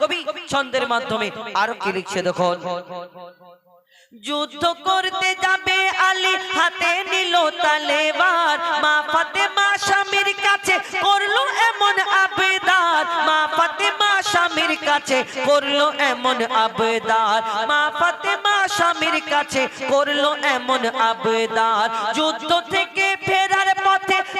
কবি ছন্দের মাধ্যমে আরও কি লিখছে দেখুন। যুদ্ধ করতে যাবে আলী, হাতে নিল তালেবার মা ফাতেমা স্বামীর কাছে করল এমন আবেদার। মা ফাতেমা স্বামীর কাছে করল এমন আবেদার। মা ফাতেমা স্বামীর কাছে করল এমন আবেদার। যুদ্ধ থেকে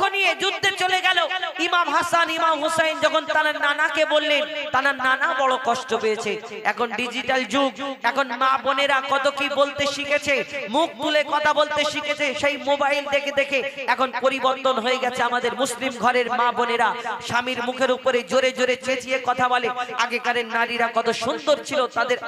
দুঃখ নিয়ে যুদ্ধে চলে গেল। ইমাম হাসান ইমাম হুসাইন যখন তার নানাকে বললেন তার নানা বড় কষ্ট পেয়েছে। এখন ডিজিটাল যুগ এখন মা বোনেরা কত কি বলতে শিখেছে মুখ তুলে কথা বলতে শিখেছে সেই মোবাইল দেখে দেখে এখন পরিবর্তন হয়ে গেছে আমাদের মুসলিম ঘরের মা বোনেরা। স্বামীর মুখের উপরে জোরে জোরে চেঁচিয়ে কথা বলে। আগেকারের নারীরা কত সুন্দর ছিল তাদের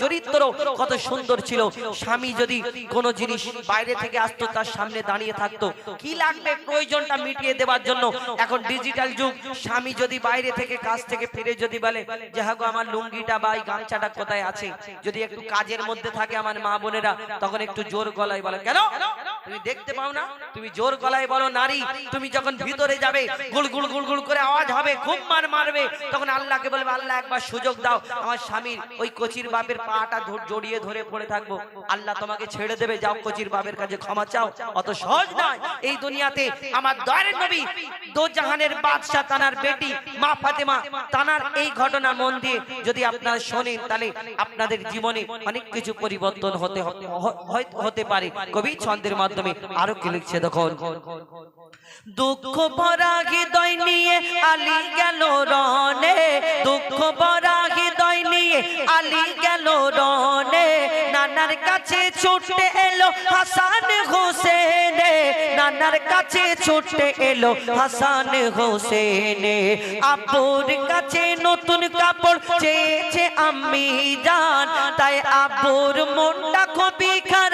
চরিত্র কত সুন্দর ছিল স্বামী যদি কোনো জিনিস বাইরে থেকে আসতো তার সামনে দাঁড়িয়ে থাকতো কি লাগবে প্রয়োজনটা মিটিয়ে দেওয়ার জন্য এখন ডিজিটাল যুগ। স্বামী যদি বাইরে থেকে কাজ থেকে ফিরে যদি বলে যে হ্যাঁ গো, আমার লুঙ্গিটা বা এই গামছাটা কোথায় আছে? যদি একটু কাজের মধ্যে থাকে আমার মা বোনেরা তখন একটু জোর গলায় বলে কেন? তুমি দেখতে পাও না? তুমি জোর গলায় বলো, নারী, তুমি যখন ভিতরে যাবে গুল গুল গুল গুল করে আওয়াজ হবে, খুব মার মারবে, তখন আল্লাহকে বলবে, আল্লাহ, একবার সুযোগ দাও, আমার স্বামীর ওই কচির বাপের পাটা জড়িয়ে ধরে পড়ে থাকব। আল্লাহ তোমাকে ছেড়ে দেবে, যাও কচির বাপের কাছে ক্ষমা চাও। অত সহজ নয়, এই দুনিয়াতে আমার দয়ারের নবী দো জাহানের বাদশাহ তানার বেটি, মা ফাতেমা, তানার এই ঘটনা মন দিয়ে যদি আপনারা শোনেন, তাহলে আপনাদের জীবনে অনেক কিছু পরিবর্তন হতে হতে পারে। কবি ছন্দের মাধ্যমে আরও কি লিখছে দেখুন? দুঃখ ভরা হৃদয় নিয়ে আলী গেল রনে দুঃখ ভরা হৃদয় নিয়ে আলী গেল রনে নানার কাছে ছুটে এলো হাসান হোসেনে। নানার কাছে ছুটে এলো হাসান হোসেনে। আব্বুর কাছে নতুন কাপড় চেয়েছে আমি জান তাই আব্বুর মনটা খুবই খারাপ।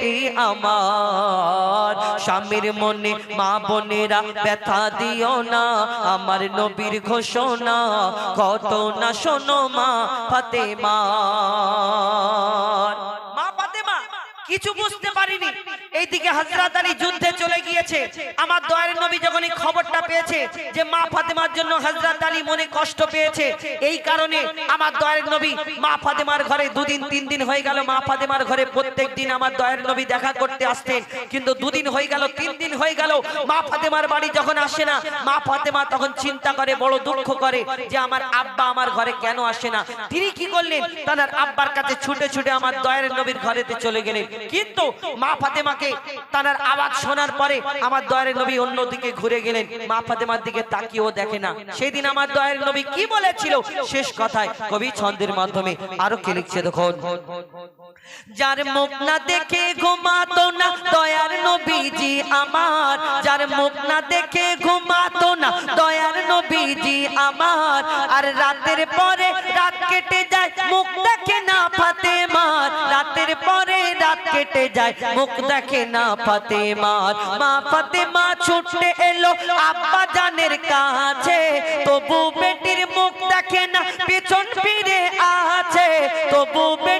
বেটি আমার স্বামীর মনে মা বোনেরা ব্যথা দিও না। আমার নবীর ঘোষণা, কত না শোনো মা ফাতে মা কিছু বুঝতে পারিনি। এইদিকে হযরত আলী যুদ্ধে চলে গিয়েছে। আমার দয়ার নবী যখন এই খবরটা পেয়েছে যে মা ফাতেমার জন্য হযরত আলী মনে কষ্ট পেয়েছে, এই কারণে আমার দয়ার নবী মা ফাতেমার ঘরে দুদিন, তিন দিন হয়ে গেল মা ফাতেমার ঘরে প্রত্যেক দিন আমার দয়ার নবী দেখা করতে আসতেন। কিন্তু দুদিন হয়ে গেল, তিন দিন হয়ে গেল, মা ফাতেমার বাড়ি যখন আসে না, মা ফাতেমা তখন চিন্তা করে, বড় দুঃখ করে যে আমার আব্বা আমার ঘরে কেন আসে না? তিনি কি করলেন? তার আব্বার কাছে ছুটে ছুটে আমার দয়ার নবীর ঘরেতে চলে গেলেন। কিন্তু মা ফাতেমাকে তার আওয়াজ শোনার পরে আমার দয়ার নবী অন্যদিকে ঘুরে গেলেন। মা ফাতেমার দিকে তাকিয়েও দেখে না। সেদিন আমার দয়ার নবী কি বলেছিল? শেষ কথায় কবি ছন্দের মাধ্যমে আরও কি লিখছে দেখুন। যার মুখ না দেখে ঘুমাতো না, দয়ার নবীজি আমার। যার মুখ না দেখে ঘুমাতো না, দয়ার নবীজি আমার। আর রাতের পরে রাত কেটে যায় মুখ দেখে না ফাতেমার মার রাতের পরে রাত কেটে যায়। মুখ দেখে না ফাতেমার মা ফাতেমা ছুটে এলো আব্বা জানের কাছে। তবু বেটির মুখ দেখে না, পিছন ফিরে আছে। তবু মুখ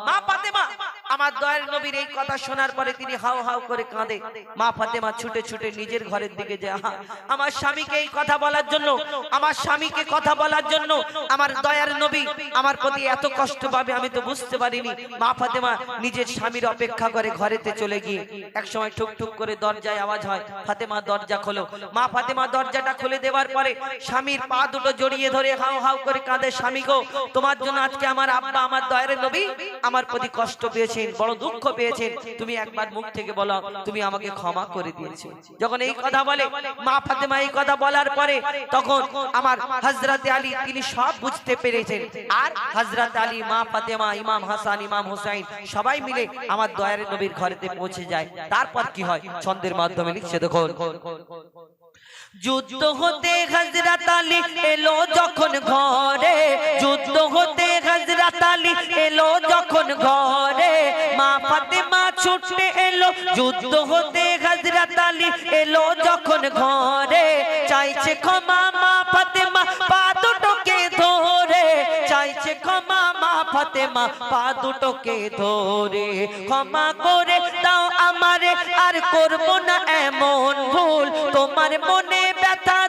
আমার দয়াল নবীর এই কথা শোনার পরে তিনি হাউ হাউ করে কাঁদে। মা ফাতেমা ছুটে ছুটে নিজের ঘরের দিকে যায়। আমার স্বামীকে এই কথা বলার জন্য, আমার স্বামীকে কথা বলার জন্য আমার দয়ার নবী আমার প্রতি এত কষ্ট পাবে আমি তো বুঝতে পারিনি। মা ফাতেমা নিজের স্বামীর অপেক্ষা করে ঘরেতে চলে গিয়ে এক সময় ঠুক ঠুক করে দরজায় আওয়াজ হয়। ফাতেমা দরজা খোলো। মা ফাতেমা দরজাটা খুলে দেওয়ার পরে স্বামীর পা দুটো জড়িয়ে ধরে হাও হাউ করে কাঁদে, স্বামী গো, তোমার জন্য আজকে আমার আব্বা, আমার দয়ার নবী আমার প্রতি কষ্ট পেয়েছেন। বড় দুঃখ পেয়েছেন, তুমি একবার মুখ থেকে বলো, তুমি আমাকে ক্ষমা করে দিয়েছ। যখন এই কথা বলে, মা ফাতেমা এই কথা বলার পরে, তখন আমার হজরত আলী, তিনি সব বুঝতে পেরেছেন। আর হজরত আলী, মা ফাতেমা, ইমাম হাসান, ইমাম হুসাইন, সবাই মিলে আমার দয়ার নবীর ঘরেতে পৌঁছে যায়। তারপর কি হয়? ছন্দের মাধ্যমে লিখছে, দেখুন। যুদ্ধ হতে হজরত আলী এলো যখন ঘরে, যুদ্ধ হতে হজরত আলী এলো যখন ঘরে। ফাতেমা ছুটে এলো, যুদ্ধ হতে হজরত আলী এলো যখন ঘরে। চাইছে ক্ষমা মা ফাতেমা, পা দুটোকে ধরে। চাইছে ক্ষমা মা ফাতেমা, পা দুটোকে ধরে। ক্ষমা করে দাও আমারে, আর করব না এমন ভুল। তোমার মনে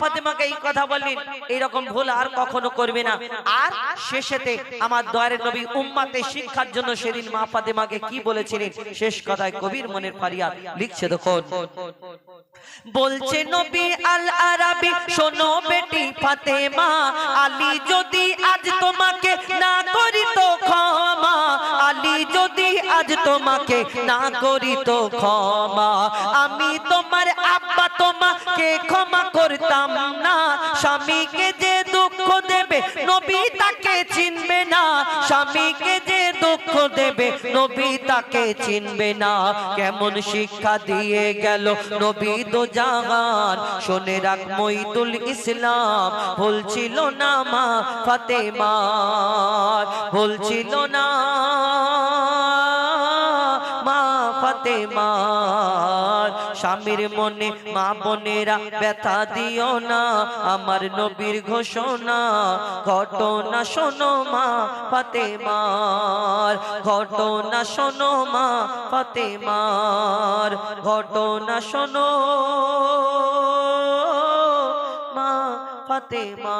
ফাতেমাকে এই কথা বললেন, এইরকম ভুল আর কখনো করবে না। আর শেষেতে আমার নবী উম্মাতে শিক্ষার জন্য সেদিন মা ফাতেমাকে কি বলেছিলেন? শেষ কথায় কবির মনের ফারিয়াদ লিখছে দেখুন। বলছে, নবী আল শোনো বেটি ফাতেমা, আলী যদি আজ তোমাকে না করি তো ক্ষমা, আলী যদি আজ তোমাকে না করি তো ক্ষমা, আমি তোমার আব্বা তোমাকে ক্ষমা করতাম না। স্বামীকে যে দুঃখ দেবে, নবী তাকে চিনবে না। স্বামীকে যে দুঃখ দেবে, নবী তাকে চিনবে না। কেমন শিক্ষা দিয়ে গেল নবী দো জাহান। শোনে রাখ মইদুল ইসলাম ভুলছিল না মা ফাতেমার ভুলছিল না মা ফাতেমার স্বামীর মনে মা বোনেরা ব্যথা দিও না। আমার নবীর ঘোষণা, ঘটনা শোনো মা ফাতেমার। ঘটনা শোনো মা ফাতেমার। ঘটনা শোনো মা ফাতেমা